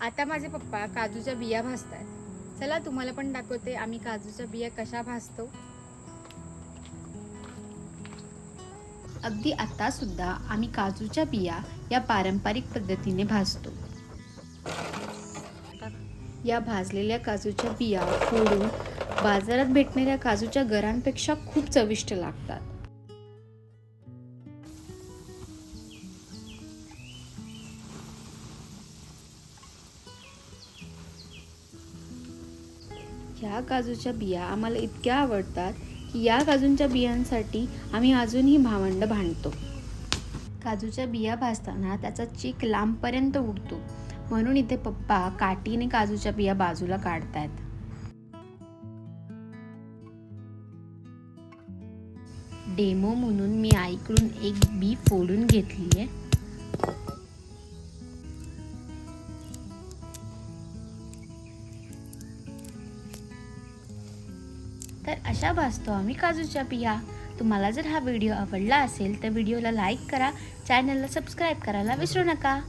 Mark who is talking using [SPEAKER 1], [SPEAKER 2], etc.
[SPEAKER 1] आता माझे पप्पा काजूच्या बिया भाजतात चला तुम्हाला पण दाखवते आम्ही काजूच्या बिया कशा भाजतो. अगदी आता सुद्धा आम्ही काजूच्या बिया या पारंपरिक पद्धतीने भाजतो. या भाजलेल्या काजूच्या बिया फोडून बाजारात भेटणाऱ्या काजूच्या गरांपेक्षा खूप चविष्ट लागतात. ह्या काजूच्या बिया आम्हाला इतक्या आवडतात की या काजूंच्या बियांसाठी आम्ही अजूनही भावंड भांडतो. काजूच्या बिया भाजताना त्याचा चीक लांबपर्यंत उडतो. म्हणून इथे पप्पा काठीने काजूच्या बिया बाजूला काढतायत. डेमो म्हणून मी आईकडून एक बी फोडून घेतली आहे तर अशा भासतो आम्ही काजूच्या बिया. तुम्हाला जर हा व्हिडिओ आवडला असेल तर व्हिडिओला लाईक करा चॅनलला सबस्क्राईब करायला विसरू नका.